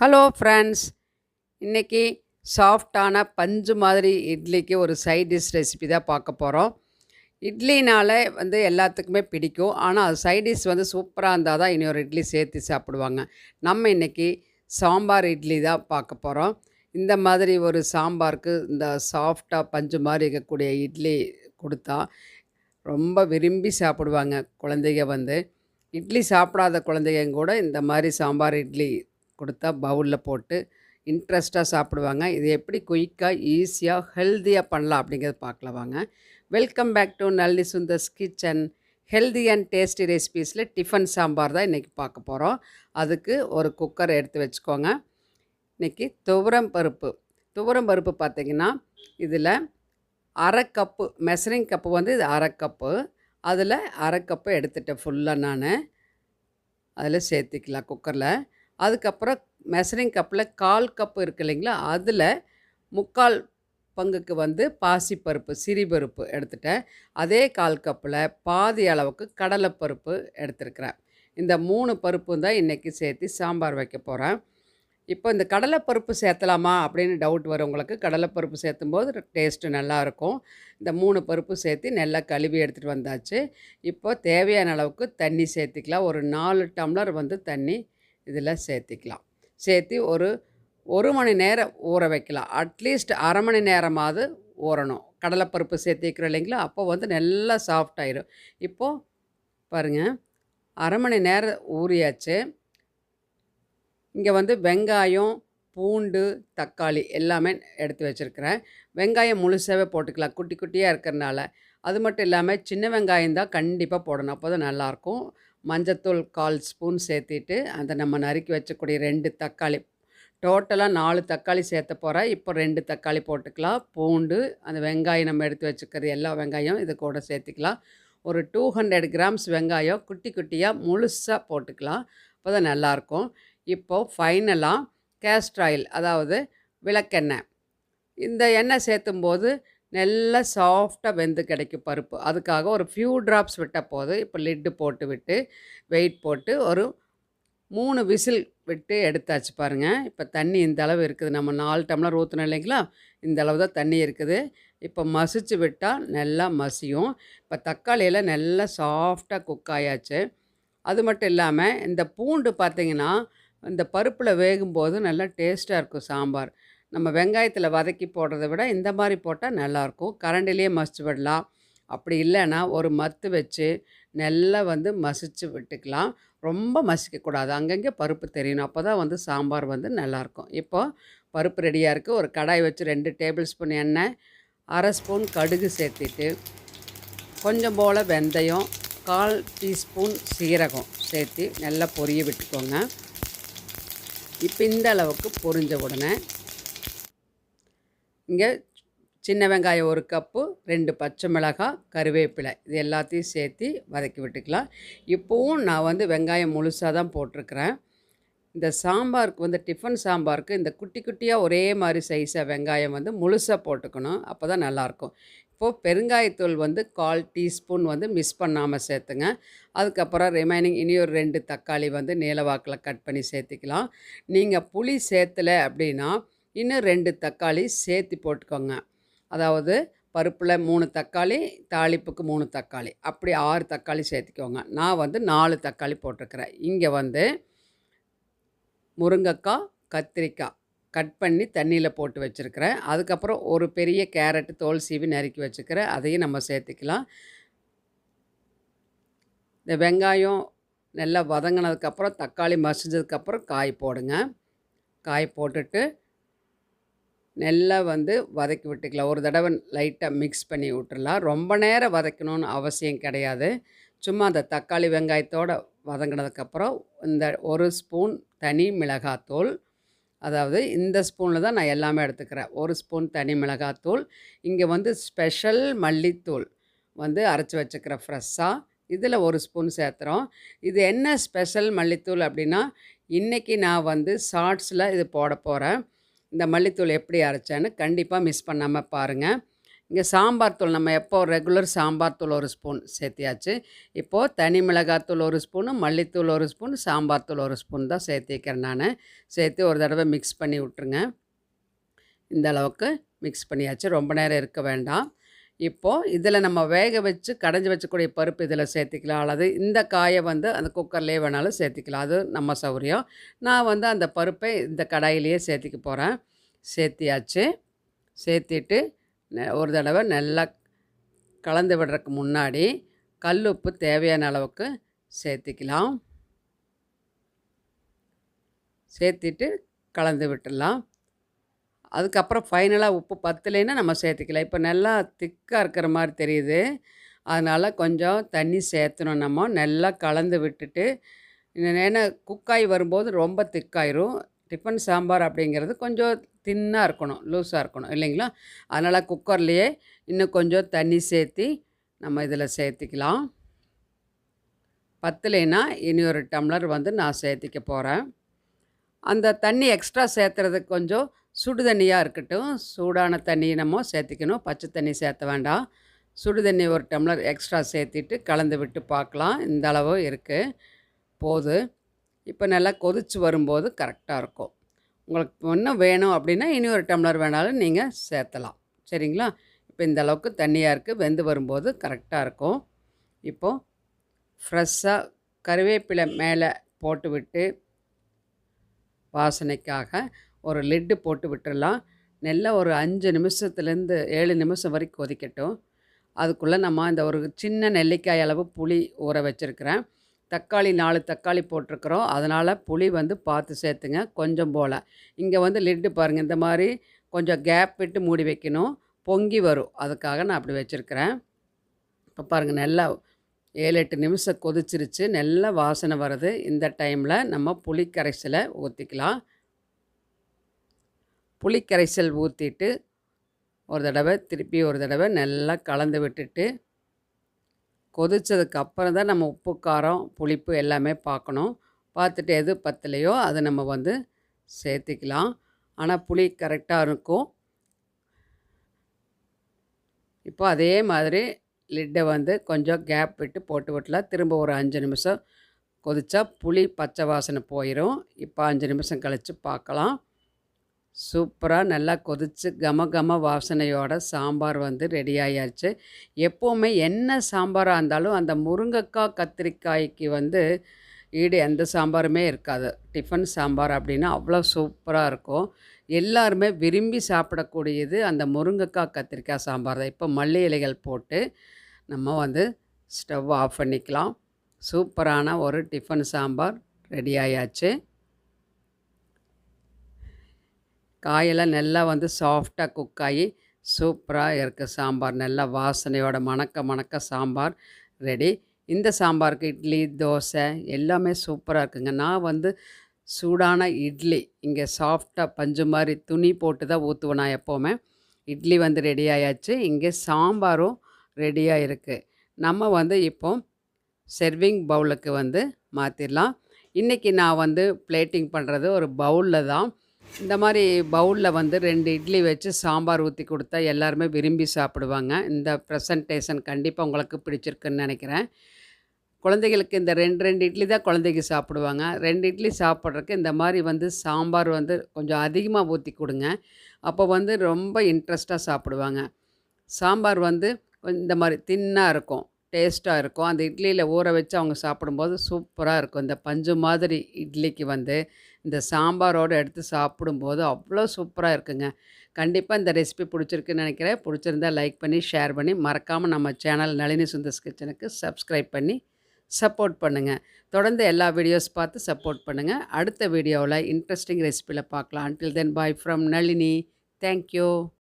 Hello friends இன்றைக்கி சாஃப்டான பஞ்சு மாதிரி இட்லிக்கு ஒரு சைட் டிஷ் ரெசிபி தான் பார்க்க போகிறோம் இட்லினாலே வந்து எல்லாத்துக்குமே பிடிக்கும். ஆனால் அது சைட் டிஷ் வந்து சூப்பராக இருந்தால் தான் இனி ஒரு இட்லி சேர்த்து சாப்பிடுவாங்க. நம்ம இன்றைக்கி சாம்பார் இட்லி தான் பார்க்க போகிறோம் இந்த மாதிரி ஒரு சாம்பாருக்கு இந்த சாஃப்டாக பஞ்சு மாதிரி இருக்கக்கூடிய இட்லி கொடுத்தா ரொம்ப விரும்பி சாப்பிடுவாங்க குழந்தைங்க வந்து. இட்லி சாப்பிடாத குழந்தைங்க கூட இந்த மாதிரி சாம்பார் இட்லி கொடுத்தா பவுலில் போட்டு இன்ட்ரெஸ்ட்டாக சாப்பிடுவாங்க. இது எப்படி குயிக்காக ஈஸியாக ஹெல்த்தியாக பண்ணலாம் அப்படிங்கிறது பார்க்கலாம் வாங்க. Welcome back to Nalli Sundar's kitchen healthy and tasty ரெசிபீஸில் tiffin sambar தான் இன்றைக்கி பார்க்க போகிறோம் அதுக்கு ஒரு குக்கர் எடுத்து வச்சுக்கோங்க. இன்றைக்கி துவரம் பருப்பு. துவரம் பருப்பு பார்த்திங்கன்னா இதில் அரை கப்பு மெசரிங் கப்பு வந்து இது அரை கப்பு அதில் அரை கப்பு எடுத்துட்டேன் ஃபுல்லாக நான். அதில் சேர்த்திக்கலாம் குக்கரில் அதுக்கப்புறம் மெஷரிங் கப்பில் கால் கப்பு இருக்கு இல்லைங்களா? அதில் முக்கால் பங்குக்கு வந்து பாசிப்பருப்பு சிறிபருப்பு எடுத்துட்டேன். அதே கால் கப்பில் பாதி அளவுக்கு கடலைப்பருப்பு எடுத்துருக்கிறேன். இந்த மூணு பருப்பு தான் இன்றைக்கி சேர்த்து சாம்பார் வைக்க போகிறேன் இப்போ இந்த கடலைப்பருப்பு சேர்த்தலாமா அப்படின்னு டவுட் வரும் உங்களுக்கு கடலைப்பருப்பு சேர்த்தும் போது டேஸ்ட்டு நல்லாயிருக்கும். இந்த மூணு பருப்பு சேர்த்து நல்லா கழுவி எடுத்துகிட்டு வந்தாச்சு. இப்போ தேவையான அளவுக்கு தண்ணி சேர்த்திக்கலாம். ஒரு நாலு டம்ளர் வந்து தண்ணி இதில் சேர்த்திக்கலாம். சேர்த்து ஒரு ஒரு மணி நேரம் ஊற வைக்கலாம். அட்லீஸ்ட் அரை மணி நேரமாவது ஊறணும். கடலைப்பருப்பு சேர்த்திக்கிறோம் இல்லைங்களா? அப்போ வந்து நல்லா சாஃப்ட் ஆயிடும் இப்போது பாருங்கள் அரை மணி நேரம் ஊறியாச்சு. இங்கே வந்து வெங்காயம் பூண்டு தக்காளி எல்லாமே எடுத்து வச்சுருக்கிறேன். வெங்காயம் முழுசாகவே போட்டுக்கலாம். குட்டி குட்டியாக இருக்கிறனால. அது மட்டும் இல்லாமல் சின்ன வெங்காயம் தான் கண்டிப்பாக போடணும். அப்போ தான் நல்லாயிருக்கும். மஞ்சத்தூள் கால் ஸ்பூன் சேர்த்திட்டு அதை நம்ம நறுக்கி வச்சக்கூடிய ரெண்டு தக்காளி. டோட்டலாக நாலு தக்காளி சேர்த்த போகிறேன் இப்போ ரெண்டு தக்காளி போட்டுக்கலாம். பூண்டு அந்த வெங்காயம் நம்ம எடுத்து வச்சுக்கிறது எல்லா வெங்காயம் இது கூட சேர்த்துக்கலாம். ஒரு டூ ஹண்ட்ரட் கிராம்ஸ் வெங்காயம் குட்டி குட்டியாக முழுசாக போட்டுக்கலாம். அப்போ தான் நல்லாயிருக்கும். இப்போது ஃபைனலாக கேஸ்ட்ராயில் அதாவது விளக்கெண்ணெய். இந்த எண்ணெய் சேர்த்தும் போது நல்லா சாஃப்டாக வெந்து கிடைக்கும் பருப்பு. அதுக்காக ஒரு ஃபியூ ட்ராப்ஸ் விட்டால் போதும் இப்போ லிட்டு போட்டு விட்டு வெயிட் போட்டு ஒரு மூணு விசில் விட்டு எடுத்தாச்சு பாருங்கள் இப்போ தண்ணி இந்த அளவு இருக்குது. நம்ம நாலு டம்ளர் ஊற்றணும் இல்லைங்களா? இந்த அளவு தான் தண்ணி இருக்குது. இப்போ மசிச்சு விட்டால் நல்லா மசியும். இப்போ தக்காளியில் நல்லா சாஃப்டாக குக் ஆயாச்சு. அது மட்டும் இல்லாமல் இந்த பூண்டு பார்த்திங்கன்னா இந்த பருப்பில் வேகும்போது நல்லா டேஸ்ட்டாக இருக்கும் சாம்பார். நம்ம வெங்காயத்தில் வதக்கி போடுறத விட இந்த மாதிரி போட்டால் நல்லாயிருக்கும் கரண்டிலேயே மசிச்சு விடலாம். அப்படி இல்லைன்னா ஒரு மத்து வச்சு நல்லா வந்து மசிச்சு விட்டுக்கலாம். ரொம்ப மசிக்கக்கூடாது அங்கங்கே பருப்பு தெரியணும் அப்போ தான் வந்து சாம்பார் வந்து நல்லாயிருக்கும் இப்போது பருப்பு ரெடியாக இருக்குது ஒரு கடாய் வச்சு ரெண்டு டேபிள் ஸ்பூன் எண்ணெய் அரை ஸ்பூன் கடுகு சேர்த்துட்டு கொஞ்சம் போல் வெந்தயம் கால் டீஸ்பூன் சீரகம் சேர்த்து நல்லா பொரிய விட்டுக்கோங்க. இப்போ இந்த அளவுக்கு பொரிஞ்ச உடனே இங்கே சின்ன வெங்காயம் ஒரு கப்பு ரெண்டு பச்சை மிளகாய் கருவேப்பிலை. இது எல்லாத்தையும் சேர்த்து வதக்கி விட்டுக்கலாம். இப்போவும் நான் வந்து வெங்காயம் முழுசாக தான் போட்டிருக்கிறேன். இந்த சாம்பாருக்கு வந்து டிஃபன் சாம்பாருக்கு இந்த குட்டி குட்டியாக ஒரே மாதிரி சைஸாக வெங்காயம் வந்து முழுசாக போட்டுக்கணும். அப்போ தான் நல்லாயிருக்கும். இப்போது பெருங்காயத்தூள் வந்து கால் டீஸ்பூன் வந்து மிஸ் பண்ணாமல் சேர்த்துங்க. அதுக்கப்புறம் ரிமைனிங் இனி ஒரு ரெண்டு தக்காளி வந்து நீளவாக்கில் கட் பண்ணி சேர்த்துக்கலாம். நீங்கள் புளி சேர்த்தலை அப்படின்னா இன்னும் ரெண்டு தக்காளி சேர்த்து போட்டுக்கோங்க. அதாவது பருப்பில் மூணு தக்காளி தாளிப்புக்கு மூணு தக்காளி. அப்படி ஆறு தக்காளி சேர்த்துக்கோங்க. நான் வந்து நாலு தக்காளி போட்டிருக்கிறேன். இங்கே வந்து முருங்கைக்காய் கத்திரிக்காய் கட் பண்ணி தண்ணியில் போட்டு வச்சுருக்கிறேன். அதுக்கப்புறம் ஒரு பெரிய கேரட்டு தோல் சீவி நறுக்கி வச்சுக்கிறேன் அதையும் நம்ம சேர்த்துக்கலாம். இந்த வெங்காயம் நல்லா வதங்கினதுக்கப்புறம் தக்காளி மசிஞ்சதுக்கப்புறம் காய் போடுங்க. காய் போட்டுட்டு நல்லா வந்து வதக்கி விட்டுக்கலாம். ஒரு தடவை லைட்டாக மிக்ஸ் பண்ணி விட்டுடலாம் ரொம்ப நேரம் வதக்கணும்னு அவசியம் கிடையாது. சும்மா அந்த தக்காளி வெங்காயத்தோடு வதங்கினதுக்கப்புறம் இந்த ஒரு ஸ்பூன் தனி மிளகாத்தூள். அதாவது இந்த ஸ்பூனில் தான் நான் எல்லாமே எடுத்துக்கிறேன். ஒரு ஸ்பூன் தனி மிளகாத்தூள். இங்கே வந்து ஸ்பெஷல் மல்லித்தூள் வந்து அரைச்சி வச்சுக்கிறேன் ஃப்ரெஷ்ஷாக இதில் ஒரு ஸ்பூன் சேர்த்துறோம். இது என்ன ஸ்பெஷல் மல்லித்தூள் அப்படின்னா இன்றைக்கி நான் வந்து ஷார்ட்ஸில் இது போட போகிறேன் இந்த மல்லித்தூள் எப்படி அரைச்சேன்னு கண்டிப்பாக மிஸ் பண்ணாமல் பாருங்கள் இங்கே சாம்பார் தூள் நம்ம எப்போ ரெகுலர் சாம்பார் தூள் ஒரு ஸ்பூன் சேர்த்தியாச்சு. இப்போது தனி மிளகாத்தூள் ஒரு ஸ்பூனு மல்லித்தூள் ஒரு ஸ்பூன் சாம்பார் தூள் ஒரு ஸ்பூன் தான் சேர்த்திக்கிறேன் நான். சேர்த்து ஒரு தடவை மிக்ஸ் பண்ணி விட்ருங்க இந்த அளவுக்கு மிக்ஸ் பண்ணியாச்சு. ரொம்ப நேரம் இருக்க வேண்டாம். இப்போது இதில் நம்ம வேக வச்சு கடைஞ்சி வச்சக்கூடிய பருப்பு இதில் சேர்த்திக்கலாம். அல்லது இந்த காயை வந்து அந்த குக்கர்லேயே வேணாலும் சேர்த்திக்கலாம். அது நம்ம சௌரியம். நான் வந்து அந்த பருப்பை இந்த கடாயிலேயே சேர்த்திக்க போகிறேன் சேர்த்தியாச்சு. சேர்த்திட்டு ஒரு தடவை நல்லா கலந்து விடுறதுக்கு முன்னாடி கல் உப்பு தேவையான அளவுக்கு சேர்த்திக்கலாம். சேர்த்திட்டு கலந்து விட்டுடலாம். அதுக்கப்புறம் ஃபைனலாக உப்பு பத்தலைன்னா நம்ம சேர்த்துக்கலாம். இப்போ நல்லா திக்காக இருக்கிற மாதிரி தெரியுது. அதனால் கொஞ்சம் தண்ணி சேர்த்தணும் நம்ம. நல்லா கலந்து விட்டுட்டு ஏன்னா குக்காய் வரும்போது ரொம்ப திக்காயிரும். டிஃபன் சாம்பார் அப்படிங்கிறது கொஞ்சம் தின்னாக இருக்கணும் லூஸாக இருக்கணும் இல்லைங்களா? அதனால் குக்கர்லேயே இன்னும் கொஞ்சம் தண்ணி சேர்த்தி நம்ம இதில் சேர்த்திக்கலாம். பத்தலைன்னா இனி ஒரு டம்ளர் வந்து நான் சேர்த்திக்க போகிறேன் அந்த தண்ணி எக்ஸ்ட்ரா சேர்த்துறதுக்கு கொஞ்சம் சுடு தண்ணியாக இருக்கட்டும் சூடான தண்ணி நம்ம சேர்த்திக்கணும் பச்சை தண்ணி சேர்த்த வேண்டாம். சுடு தண்ணி ஒரு டம்ளர் எக்ஸ்ட்ரா சேர்த்திட்டு கலந்து விட்டு பார்க்கலாம் இந்த அளவு இருக்குது போது. இப்போ நல்லா கொதிச்சு வரும்போது கரெக்டாக இருக்கும். உங்களுக்கு இன்னும் வேணும் அப்படின்னா இனி ஒரு டம்ளர் வேணாலும் நீங்கள் சேர்த்தலாம் சரிங்களா? இப்போ இந்த அளவுக்கு தண்ணியாக இருக்குது வெந்து வரும்போது கரெக்டாக இருக்கும். இப்போது ஃப்ரெஷ்ஷாக கருவேப்பிலை மேலே போட்டுவிட்டு வாசனைக்காக ஒரு லெட்டு போட்டு விட்டுறலாம். நல்லா ஒரு அஞ்சு நிமிஷத்துலேருந்து ஏழு நிமிஷம் வரைக்கும் கொதிக்கட்டும். அதுக்குள்ளே நம்ம இந்த ஒரு சின்ன நெல்லிக்காய் அளவு புளி ஊற வச்சுருக்கிறேன். தக்காளி நாலு தக்காளி போட்டிருக்கிறோம். அதனால் புளி வந்து பார்த்து சேர்த்துங்க கொஞ்சம் போல். இங்கே வந்து லிட்டு பாருங்கள் இந்த மாதிரி கொஞ்சம் கேப் விட்டு மூடி வைக்கணும். பொங்கி வரும். அதுக்காக நான் அப்படி வச்சுருக்கிறேன். இப்போ பாருங்கள் நல்லா ஏழு எட்டு நிமிஷம் கொதிச்சிருச்சு. நல்ல வாசனை வருது. இந்த டைமில் நம்ம புளி கரைசலை ஊற்றிக்கலாம் புளி கரைசல் ஊற்றிட்டு ஒரு தடவை திருப்பி ஒரு தடவை நல்லா கலந்து விட்டுட்டு கொதித்ததுக்கு அப்புறம் தான் நம்ம உப்பு காரம் புளிப்பு எல்லாமே பார்க்கணும். பார்த்துட்டு எது பத்தலையோ அதை நம்ம வந்து சேர்த்திக்கலாம். ஆனால் புளி கரெக்டாக இருக்கும். இப்போ அதே மாதிரி லிட்டை வந்து கொஞ்சம் கேப் விட்டு போட்டு விட்டலாம். திரும்ப ஒரு அஞ்சு நிமிஷம் கொதிச்சா புளி பச்சை வாசனை போயிடும் இப்போ அஞ்சு நிமிஷம் கழித்து பார்க்கலாம். சூப்பராக நல்லா கொதிச்சு கம கம வாசனையோட சாம்பார் வந்து ரெடி ஆயாச்சு. எப்போவுமே என்ன சாம்பாராக இருந்தாலும் அந்த முருங்கைக்காய் கத்திரிக்காய்க்கு வந்து ஈடு எந்த சாம்பாருமே இருக்காது. டிஃபன் சாம்பார் அப்படின்னா அவ்வளோ சூப்பராக இருக்கும். எல்லாருமே விரும்பி சாப்பிடக்கூடியது அந்த முருங்கைக்காய் கத்திரிக்காய் சாம்பார் தான். இப்போ மல்லி இலைகள் போட்டு நம்ம வந்து ஸ்டவ் ஆஃப் பண்ணிக்கலாம். சூப்பரான ஒரு டிஃபன் சாம்பார் ரெடி ஆயாச்சு. காயெல்லாம் நல்லா வந்து சாஃப்டாக குக் ஆகி சூப்பராக இருக்குது சாம்பார். நல்லா வாசனையோட மணக்க மணக்க சாம்பார் ரெடி இந்த சாம்பாருக்கு இட்லி தோசை எல்லாமே சூப்பராக இருக்குங்க. நான் வந்து சூடான இட்லி இங்கே சாஃப்டாக பஞ்சு மாதிரி துணி போட்டு தான் ஊற்றுவேன் நான் எப்போவுமே. இட்லி வந்து ரெடி ஆயாச்சு. இங்கே சாம்பாரும் ரெடியாக இருக்குது நம்ம வந்து இப்போ செர்விங் பவுலுக்கு வந்து மாற்றிடலாம் இன்றைக்கி நான் வந்து பிளேட்டிங் பண்ணுறது ஒரு பவுலில் தான். இந்த மாதிரி பவுலில் வந்து ரெண்டு இட்லி வச்சு சாம்பார் ஊற்றி கொடுத்தா எல்லாருமே விரும்பி சாப்பிடுவாங்க. இந்த ப்ரெசன்டேஷன் கண்டிப்பாக உங்களுக்கு பிடிச்சிருக்குன்னு நினைக்கிறேன். குழந்தைகளுக்கு இந்த ரெண்டு ரெண்டு இட்லி தான் குழந்தைக்கு சாப்பிடுவாங்க. ரெண்டு இட்லி சாப்பிட்றதுக்கு இந்த மாதிரி வந்து சாம்பார் வந்து கொஞ்சம் அதிகமாக ஊற்றி கொடுங்க. அப்போ வந்து ரொம்ப இன்ட்ரெஸ்ட்டாக சாப்பிடுவாங்க. சாம்பார் வந்து இந்த மாதிரி தின்னாக இருக்கும் டேஸ்ட்டாக இருக்கும். அந்த இட்லியில் ஊற வச்சு அவங்க சாப்பிடும்போது சூப்பராக இருக்கும். இந்த பஞ்சு மாதிரி இட்லிக்கு வந்து இந்த சாம்பாரோடு எடுத்து சாப்பிடும்போது அவ்வளோ சூப்பராக இருக்குங்க. கண்டிப்பாக இந்த ரெசிபி பிடிச்சிருக்குன்னு நினைக்கிறேன். பிடிச்சிருந்தா லைக் பண்ணி ஷேர் பண்ணி மறக்காமல் நம்ம சேனல் நளினி சுந்தர்ஸ் கிச்சனுக்கு சப்ஸ்கிரைப் பண்ணி சப்போர்ட் பண்ணுங்கள் தொடர்ந்து எல்லா வீடியோஸ் பார்த்து சப்போர்ட் பண்ணுங்கள் அடுத்த வீடியோவில் இன்ட்ரெஸ்டிங் ரெசிபியில் பார்க்கலாம். Until then bye from Nalini. Thank you